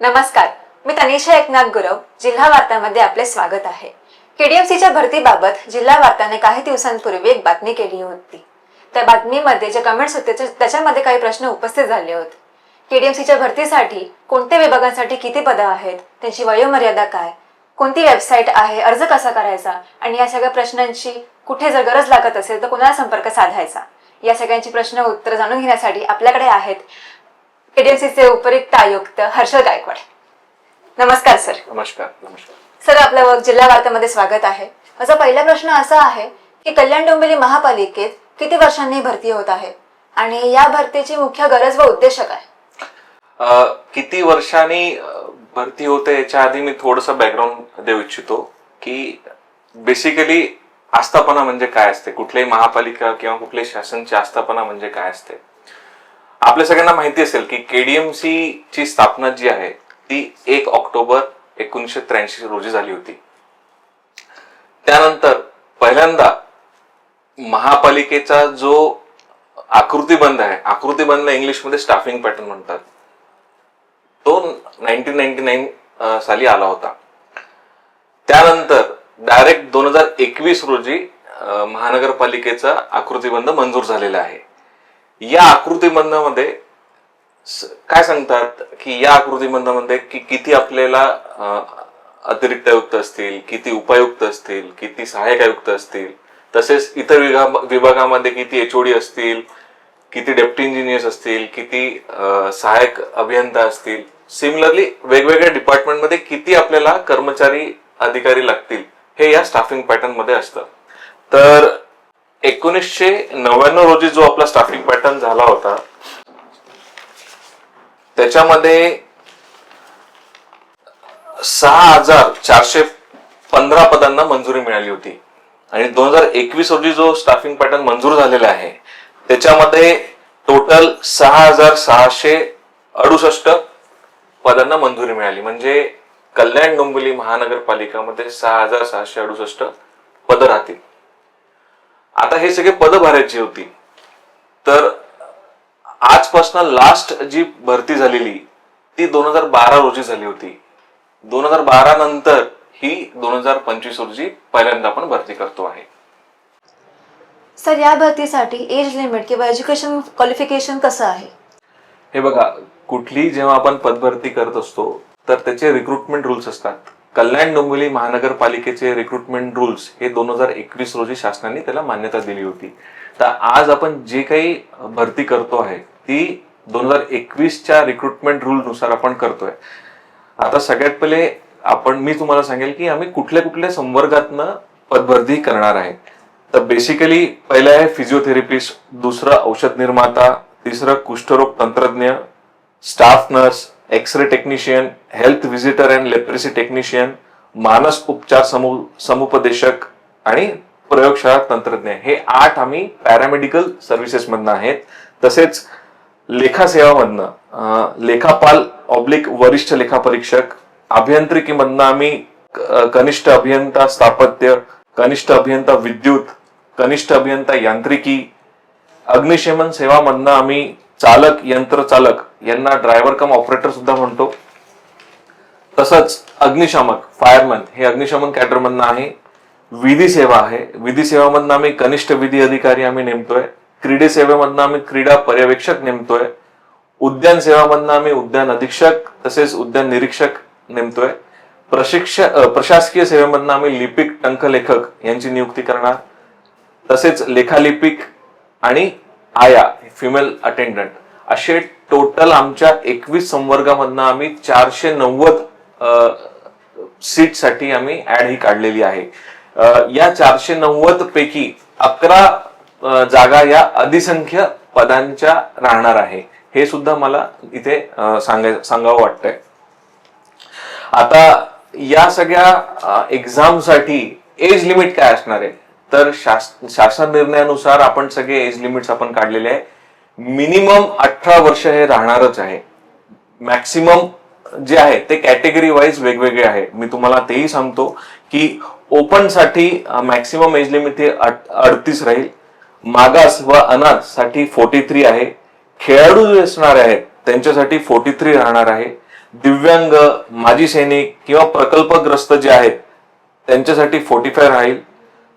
नमस्कार मी तनिषा एकनाथ गुरव जिल्हा वार्तामध्ये आपले स्वागत आहे. केडीएफसीच्या भरतीबाबत जिल्हा वार्ताने काही दिवसांपूर्वी एक बातमी केली होती. त्या बातमीमध्ये जे कमेंट्स होते त्याच्यामध्ये काही प्रश्न उपस्थित झाले होते. केडीएमसीच्या भरतीसाठी कोणत्या विभागांसाठी किती पदं आहेत त्यांची वयोमर्यादा काय कोणती वेबसाईट आहे अर्ज कसा करायचा आणि या सगळ्या प्रश्नांची कुठे जर गरज लागत असेल तर कोणाला संपर्क साधायचा? या सगळ्यांची प्रश्न उत्तर जाणून घेण्यासाठी आपल्याकडे आहेत केडीएमसीचे उपयुक्त आयुक्त हर्षल गायकवाड. नमस्कार सर. नमस्कार नमस्कार. सर आपलं व- जिल्हा वार्तामध्ये स्वागत आहे. माझा पहिला प्रश्न असा आहे की कल्याण डोंबिवली महापालिकेत किती वर्षांनी भरती होत आहे? आणि या भरतीची मुख्य गरज व उद्देश काय किती वर्षांनी भरती होते याच्या आधी मी थोडस बॅकग्राऊंड देऊ इच्छितो की बेसिकली आस्थापना म्हणजे काय असते? कुठल्याही महापालिका किंवा कुठल्याही शासनची आस्थापना म्हणजे काय असते? आपल्या सगळ्यांना माहिती असेल की केडीएमसी ची स्थापना जी आहे ती एक ऑक्टोबर एकोणीसशे त्र्याऐंशी रोजी झाली होती. त्यानंतर पहिल्यांदा महापालिकेचा जो आकृतीबंध आहे आकृतीबंध इंग्लिशमध्ये स्टाफिंग पॅटर्न म्हणतात. तो नाईन्टीन नाईन्टी नाईन साली आला होता. त्यानंतर डायरेक्ट दोन हजार एकवीस रोजी महानगरपालिकेचा आकृतीबंध मंजूर झालेला आहे. या आकृतीबंधामध्ये काय सांगतात की या आकृतीबंधामध्ये की किती आपल्याला अतिरिक्त आयुक्त असतील किती उपायुक्त असतील किती सहाय्यक आयुक्त असतील तसेच इतर विभागामध्ये किती एचओडी असतील किती डेप्टी इंजिनियर्स असतील किती सहायक सहाय्यक अभियंता असतील सिमिलरली वेगवेगळ्या डिपार्टमेंटमध्ये किती आपल्याला कर्मचारी अधिकारी लागतील हे या स्टाफिंग पॅटर्नमध्ये असतं. तर एकोणीसशे नव्याण्णव रोजी जो आपला स्टाफिंग पॅटर्न झाला होता त्याच्यामध्ये सहा हजार चारशे पंधरा पदांना मंजुरी मिळाली होती. आणि दोन हजार एकवीस रोजी जो स्टाफिंग पॅटर्न मंजूर झालेला आहे त्याच्यामध्ये टोटल सहा हजार सहाशे अडुसष्ट पदांना मंजुरी मिळाली. म्हणजे कल्याण डोंबिवली महानगरपालिकामध्ये सहा हजार सहाशे अडुसष्ट पदं राहतील. आता हे सगळे पदं भरायची होती. तर आजपासून लास्ट जी भरती झालेली ती दोन हजार बारा रोजी झाली होती. दोन हजार बारा नंतर ही दोन हजार पंचवीस रोजी पहिल्यांदा आपण भरती करतो आहे. सर या भरतीसाठी एज लिमिट किंवा एज्युकेशन क्वालिफिकेशन कसं आहे? हे बघा कुठलीही जेव्हा आपण पदभरती करत असतो तर त्याचे रिक्रुटमेंट रूल्स असतात. कल्याण डोंबिवली महानगरपालिकेचे रिक्रुटमेंट रूल्स हे दोन हजार एकवीस रोजी शासनाने त्याला मान्यता दिली होती. तर आज आपण जे काही भरती करतो आहे ती दोन हजार एकवीसच्या रिक्रुटमेंट रूल नुसार आपण करतोय. आता सगळ्यात पहिले आपण मी तुम्हाला सांगेल की आम्ही कुठल्या कुठल्या संवर्गातनं पदभरती करणार आहे. तर बेसिकली पहिलं आहे फिजिओथेरपिस्ट दुसरं औषध निर्माता तिसरं कुष्ठरोग तंत्रज्ञ staff nurse X ray technician health visitor and leprosy technician मानस उपचार समू समुपदेशक आणि प्रयोगशाळा तंत्रज्ञ. हे आठ आम्ही पॅरामेडिकल सर्व्हिसेसमधनं आहेत. तसेच लेखा सेवामधनं लेखापाल ऑब्लिक वरिष्ठ लेखापरीक्षक अभियांत्रिकीमधनं आम्ही कनिष्ठ अभियंता स्थापत्य कनिष्ठ अभियंता विद्युत कनिष्ठ अभियंता यांत्रिकी अग्निशमन सेवामधनं आम्ही चालक यंत्र चालक यांना ड्रायव्हर कम ऑपरेटर सुद्धा म्हणतो. तसंच अग्निशामक फायरमन हे अग्निशमन कॅडरमधनं आहे. विधी सेवा आहे. विधी सेवामधनं आम्ही कनिष्ठ विधी अधिकारी आम्ही नेमतोय. क्रीडे सेवेमधनं आम्ही क्रीडा पर्यवेक्षक नेमतोय. उद्यान सेवामधनं आम्ही उद्यान अधीक्षक तसेच उद्यान निरीक्षक नेमतोय. प्रशिक्षक प्रशासकीय सेवेमधनं आम्ही लिपिक टंकलेखक यांची नियुक्ती करणार. तसेच लेखालिपिक आणि आया फिमेल अटेंडंट असे टोटल आमच्या एकवीस संवर्गामधनं आम्ही चारशे नव्वद सीटसाठी आम्ही ऍड ही काढलेली आहे. या चारशे नव्वद पैकी अकरा जागा या अधिसंख्य पदांच्या राहणार आहे. हे सुद्धा मला इथे सांगाय सांगावं वाटतंय. आता या सगळ्या एक्झामसाठी एज लिमिट काय असणार आहे? तर शास- शासन निर्णयानुसार आपण सगळे एज लिमिट्स आपण काढलेले आहे. मिनिमम अठरा वर्ष हे राहणारच आहे. मॅक्सिमम जे आहे ते कॅटेगरी वाईज वेगवेगळे आहे. मी तुम्हाला तेही सांगतो की ओपनसाठी मॅक्सिमम एज लिमिट हे अडतीस राहील. मागास व अनाथसाठी फोर्टी थ्री आहे. खेळाडू जे असणार आहेत त्यांच्यासाठी फोर्टी थ्री राहणार आहे. दिव्यांग माजी सैनिक किंवा प्रकल्पग्रस्त जे आहेत त्यांच्यासाठी फोर्टी फाय राहील.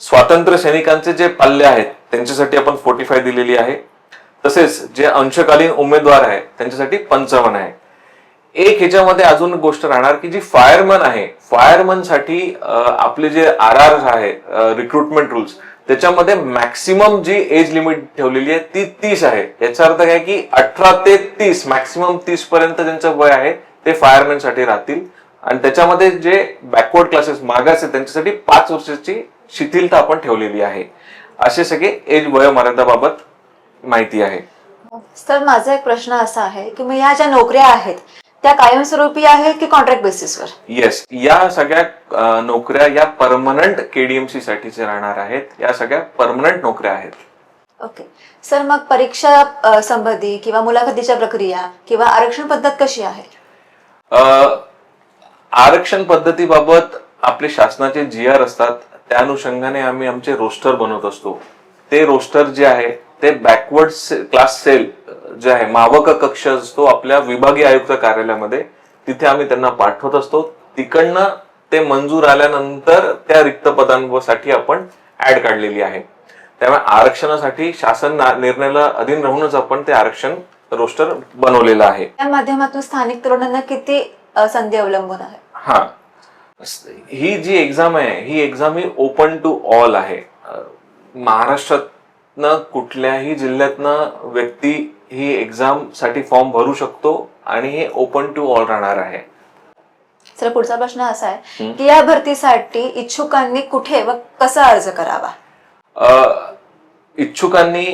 स्वातंत्र्य सैनिकांचे जे पाल्य आहेत त्यांच्यासाठी आपण फोर्टी फाय दिलेली आहे. तसेच जे अंशकालीन उमेदवार आहे त्यांच्यासाठी पंचावन्न आहे. एक ह्याच्यामध्ये अजून गोष्ट राहणार की जी फायरमन आहे फायरमनसाठी आपले जे आर आर आहे रिक्रुटमेंट रूल्स त्याच्यामध्ये मॅक्सिमम जी एज लिमिट ठेवलेली आहे ती तीस आहे. याचा अर्थ काय की अठरा ते तीस मॅक्सिमम तीस पर्यंत त्यांचं वय आहे ते फायरमॅनसाठी राहतील. आणि त्याच्यामध्ये जे बॅकवर्ड क्लासेस मागास आहेत त्यांच्यासाठी पाच वर्षाची शिथिलता आपण ठेवलेली आहे. असे सगळे एज वयोमर्यादाबाबत माहिती आहे. सर माझा एक प्रश्न असा आहे की मग ह्या ज्या नोकऱ्या आहेत त्या कायमस्वरूपी आहेत की कॉन्ट्रॅक्ट बेसिसवर येस या सगळ्या अ, नोकऱ्या या परमनंट केडीएमसी साठीचे राहणार आहेत. या सगळ्या परमनंट नोकऱ्या आहेत. ओके सर मग परीक्षा अ, संबंधी किंवा मुलाखतीच्या प्रक्रिया किंवा आरक्षण पद्धत कशी आहे? अ, आरक्षण पद्धतीबाबत आपले शासनाचे जी आर असतात त्या अनुषंगाने आम्ही आमचे रोस्टर बनवत असतो. ते रोस्टर जे आहे ते बॅकवर्ड क्लास सेल जे आहे मावक कक्ष असतो आपल्या विभागीय आयुक्त कार्यालयामध्ये तिथे आम्ही त्यांना पाठवत असतो. तिकडनं ते मंजूर आल्यानंतर त्या रिक्त पदांसाठी आपण ऍड काढलेली आहे. त्यामुळे आरक्षणासाठी शासन निर्णयाला अधीन राहूनच आपण ते आरक्षण रोस्टर बनवलेलं आहे. त्या माध्यमातून स्थानिक तरुणांना किती संधी अवलंबून आहे? हा. ही जी एक्झाम आहे ही एक्झाम ही ओपन टू ऑल आहे. अ, महाराष्ट्रातनं कुठल्याही जिल्ह्यातनं व्यक्ती ही एक्झामसाठी फॉर्म भरू शकतो आणि हे ओपन टू ऑल राहणार आहे. सर पुढचा प्रश्न असा आहे की या भरतीसाठी इच्छुकांनी कुठे व कसा अर्ज करावा? इच्छुकांनी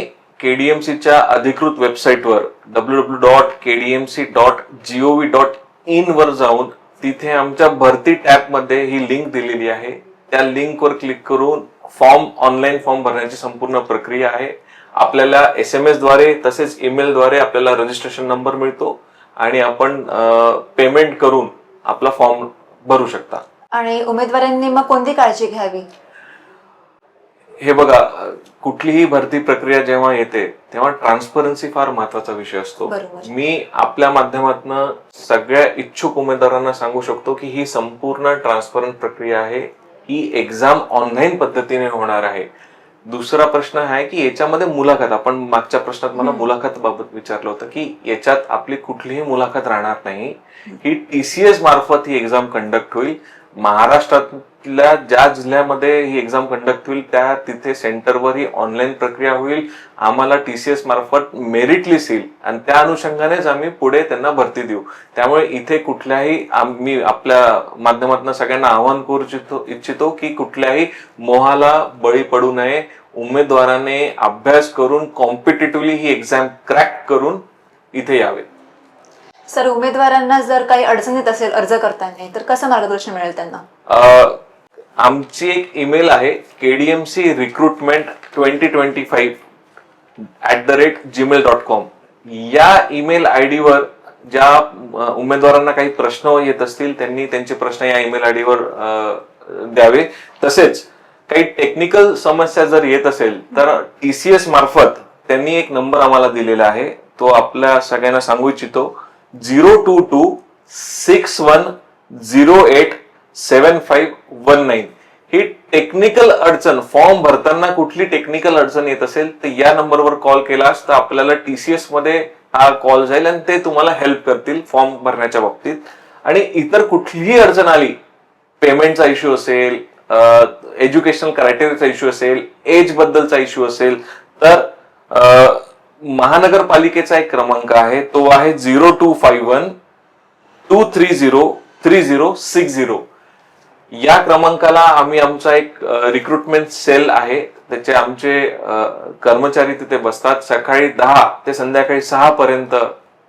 केडीएमसीच्या अधिकृत वेबसाईटवर W W dot KDMC dot G O V dot in वर जाऊन तिथे आमच्या भरती टॅबमध्ये ही लिंक दिलेली आहे. त्या लिंकवर क्लिक करून फॉर्म ऑनलाईन फॉर्म भरण्याची संपूर्ण प्रक्रिया आहे. आपल्याला एस एम एसद्वारे तसेच ईमेल द्वारे आपल्याला रजिस्ट्रेशन नंबर मिळतो आणि आपण पेमेंट करून आपला फॉर्म भरू शकता. आणि उमेदवारांनी मग कोणती काळजी घ्यावी? हे बघा कुठलीही भरती प्रक्रिया जेव्हा येते तेव्हा ट्रान्सपरन्सी फार महत्त्वाचा विषय असतो. मी आपल्या माध्यमातून सगळ्या इच्छुक उमेदवारांना सांगू शकतो की ही संपूर्ण ट्रान्सपरंट प्रक्रिया आहे. ही एक्झाम ऑनलाईन पद्धतीने होणार आहे. दुसरा प्रश्न आहे की याच्यामध्ये मुलाखत आपण मागच्या प्रश्नात मला मुलाखत बाबत विचारलं होतं की याच्यात आपली कुठलीही मुलाखत राहणार नाही. ही टीसीएस मार्फत ही एक्झाम कंडक्ट होईल. महाराष्ट्रातल्या ज्या जिल्ह्यामध्ये ही एक्झाम कंडक्ट होईल त्या तिथे सेंटरवर ही ऑनलाईन प्रक्रिया होईल. आम्हाला टी सी एस मार्फत मेरिट लिस्ट येईल आणि त्या अनुषंगानेच आम्ही पुढे त्यांना भरती देऊ. त्यामुळे इथे कुठल्याही आम्ही मी आपल्या माध्यमातून सगळ्यांना आवाहन करू इच्छितो इच्छितो की कुठल्याही मोहाला बळी पडू नये. उमेदवाराने अभ्यास करून कॉम्पिटेटिव्हली ही एक्झाम क्रॅक करून इथे यावे. सर उमेदवारांना जर काही अडचणीत असेल अर्ज करताना तर कसं मार्गदर्शन मिळेल त्यांना? आमची एक ईमेल आहे KDMC recruitment twenty twenty five at the rate gmail dot com या ईमेल आय डीवर ज्या उमेदवारांना काही प्रश्न येत असतील त्यांनी त्यांचे प्रश्न या ईमेल आय डीवर द्यावे. तसेच काही टेक्निकल समस्या जर येत असेल तर टीसीएस मार्फत त्यांनी एक नंबर आम्हाला दिलेला आहे. तो आपल्या सगळ्यांना सांगू इच्छितो. Zero two two six one zero eight seven five one nine ही टेक्निकल अडचण फॉर्म भरताना कुठली टेक्निकल अडचण येत असेल तर या नंबरवर कॉल केलास तर आपल्याला टीसीएसमध्ये हा कॉल जाईल आणि ते तुम्हाला हेल्प करतील फॉर्म भरण्याच्या बाबतीत. आणि इतर कुठलीही अडचण आली पेमेंटचा इश्यू असेल एज्युकेशनल क्रायटेरियाचा इश्यू असेल एज बद्दलचा इश्यू असेल तर महानगरपालिकेचा एक क्रमांक आहे. तो आहे zero two five one two three zero three zero six zero. या क्रमांकाला आम्ही आमचा एक रिक्रुटमेंट सेल आहे. त्याचे आमचे कर्मचारी तिथे बसतात. सकाळी दहा ते संध्याकाळी सहा पर्यंत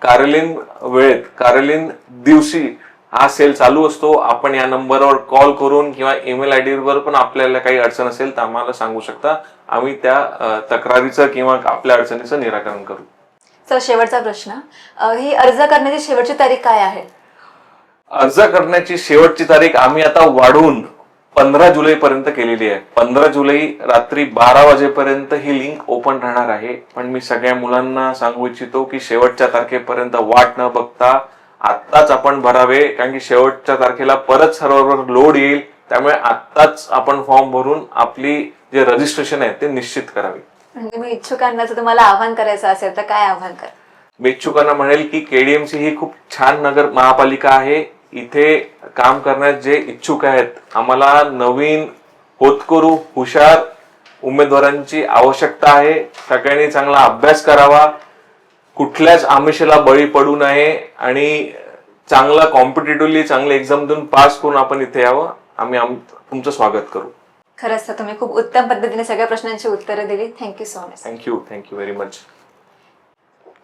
कार्यालयीन वेळेत कार्यालयीन दिवशी हा सेल चालू असतो. आपण या नंबरवर कॉल करून किंवा ईमेल आय वर पण आपल्याला काही अडचण असेल तर आम्हाला सांगू शकता. आम्ही त्या तक्रारीचं किंवा आपल्या अडचणीचं निराकरण करू. सर शेवटचा प्रश्न ही अर्ज करण्याची शेवटची तारीख काय आहे? अर्ज करण्याची शेवटची तारीख आम्ही आता वाढवून पंधरा जुलै पर्यंत केलेली आहे. पंधरा जुलै रात्री बारा वाजेपर्यंत ही लिंक ओपन राहणार आहे. पण मी सगळ्या मुलांना सांगू इच्छितो की शेवटच्या तारखेपर्यंत वाट न बघता आत्ताच आपण भरावे कारण की शेवटच्या तारखेला परत सर्व्हरवर लोड येईल. त्यामुळे आत्ताच आपण फॉर्म भरून आपली जे रजिस्ट्रेशन आहे ते निश्चित करावे. म्हणजे मी इच्छुकांना जर तुम्हाला आव्हान करायचं असेल तर काय आव्हान कर? मी इच्छुकांना म्हणेल की केडीएमसी ही खूप छान नगर महापालिका आहे. इथे काम करण्यात जे इच्छुक आहेत आम्हाला नवीन होतकरू हुशार उमेदवारांची आवश्यकता आहे. सगळ्यांनी चांगला अभ्यास करावा. कुठल्याच आमिषाला बळी पडू नये आणि चांगला कॉम्पिटेटिव्हली चांगले एक्झाम देऊन पास करून आपण इथे यावं. आम्ही आम- तुमचं स्वागत करू. खरंच तर तुम्ही खूप उत्तम पद्धतीने सगळ्या प्रश्नांची उत्तरं दिली. Thank you so much thank you thank you very much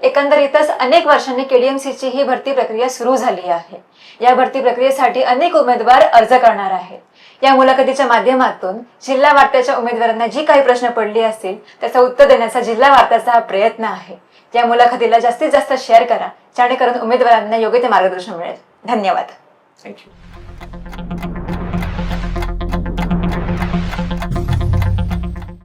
एकंदरीतच अनेक वर्षांनी केडीएमसीची ही भरती प्रक्रिया सुरू झाली आहे. या भरती प्रक्रियेसाठी अनेक उमेदवार अर्ज करणार आहेत. या मुलाखतीच्या माध्यमातून जिल्हा वार्ताच्या उमेदवारांना जी काही प्रश्न पडली असतील त्याचं उत्तर देण्याचा जिल्हा वार्ताचा हा प्रयत्न आहे. या मुलाखतीला जास्तीत जास्त शेअर करा जेणेकरून उमेदवारांना योग्य ते मार्गदर्शन मिळेल. धन्यवाद. थँक्यू